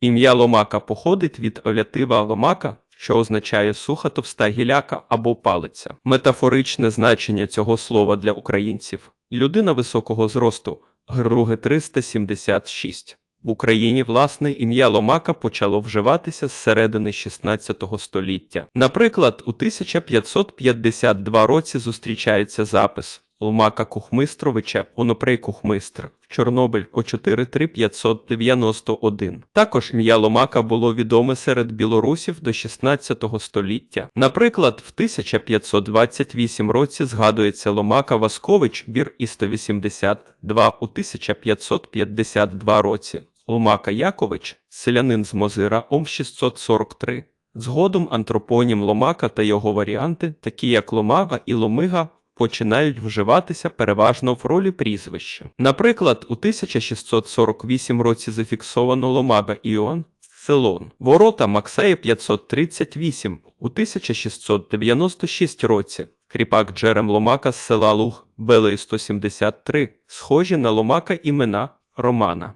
Ім'я Ломака походить від олятива ломака, що означає суха товста гіляка або палиця. Метафоричне значення цього слова для українців людина високого зросту, груги 376. В Україні власне ім'я Ломака почало вживатися з середини 16 століття. Наприклад, у 1552 році зустрічається запис Ломака Кухмистровича Онопрей Кухмистр в Чорнобиль о 43591. Також ім'я Ломака було відоме серед білорусів до 16 століття. Наприклад, в 1528 році згадується Ломака Васкович Бір і 182 у 1552 році. Ломака Якович, селянин з Мозира Ом 643. Згодом антропонім Ломака та його варіанти, такі як Ломага і Ломига, починають вживатися переважно в ролі прізвища. Наприклад, у 1648 році зафіксовано Ломага Іон, Селон, ворота Максея 538, у 1696 році. Кріпак Джерем Ломака з села Луг, Белий 173, схожі на Ломака імена Романа.